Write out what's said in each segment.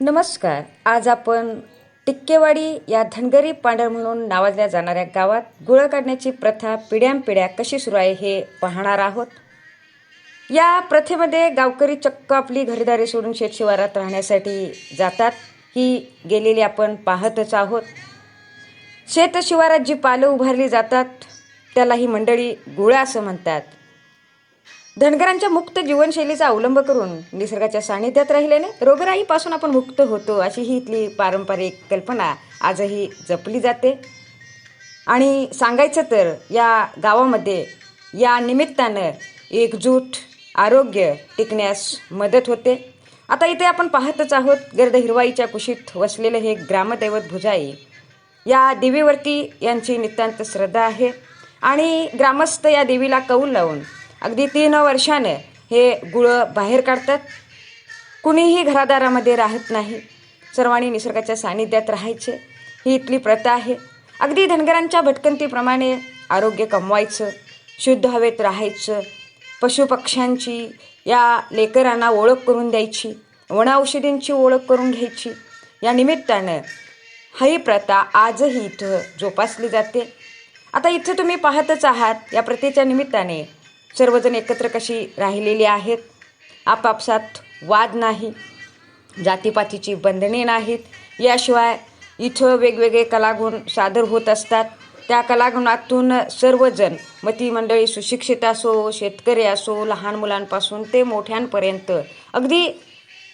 नमस्कार. आज आपण टिक्केवाडी या धनगरी पांढर म्हणून नावाजल्या जाणाऱ्या गावात गुळ काढण्याची प्रथा पिढ्यानपिढ्या कशी सुरू आहे हे पाहणार आहोत. या प्रथेमध्ये गावकरी चक्क आपली घरदारी सोडून शेतशिवारात राहण्यासाठी जातात. ही गेलेली आपण पाहतच आहोत. शेतशिवारात जी पालं उभारली जातात त्याला ही मंडळी गुळा असं म्हणतात. धनगरांच्या मुक्त जीवनशैलीचा अवलंब करून निसर्गाच्या सानिध्यात राहिल्याने रोगराईपासून आपण मुक्त होतो अशी ही इथली पारंपरिक कल्पना आजही जपली जाते. आणि सांगायचं तर या गावामध्ये या निमित्तानं एकजूट आरोग्य टिकण्यास मदत होते. आता इथे आपण पाहतच आहोत गर्द हिरवाईच्या कुशीत वसलेलं हे ग्रामदैवत भुजाई. या देवीवरती यांची नितांत श्रद्धा आहे. आणि ग्रामस्थ या देवीला कौल लावून अगदी तीन वर्षानं हे गुळं बाहेर काढतात. कुणीही घरादारामध्ये राहत नाही. सर्वांनी निसर्गाच्या सानिध्यात राहायचे. ही इथली प्रथा आहे. अगदी धनगरांच्या भटकंतीप्रमाणे आरोग्य कमवायचं शुद्ध हवेत राहायचं पशुपक्ष्यांची या लेकरांना ओळख करून द्यायची वनौषधींची ओळख करून घ्यायची. या निमित्तानं ही प्रथा आजही इथं जोपासली जाते. आता इथं तुम्ही पाहतच आहात या प्रथेच्या निमित्ताने सर्वजण एकत्र कशी राहिलेली आहेत? आपापसात वाद नाही जातीपातीची बंधने नाहीत. याशिवाय इथं वेगवेगळे कलागुण सादर होत असतात. त्या कलागुणातून सर्वजण मग ती मंडळी सुशिक्षित असो शेतकरी असो लहान मुलांपासून ते मोठ्यांपर्यंत अगदी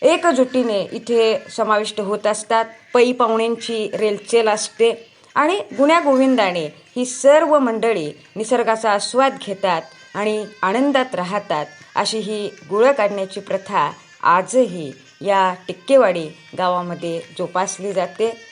एकजुटीने इथे समाविष्ट होत असतात. पै पाहुण्यांची रेलचेल असते आणि गुण्यागोविंदाने ही सर्व मंडळी निसर्गाचा आस्वाद घेतात. आणि आनंदात राहतात अशी ही गुळं काढण्याची प्रथा आजही या टिक्केवाडी गावामध्ये जोपासली जाते.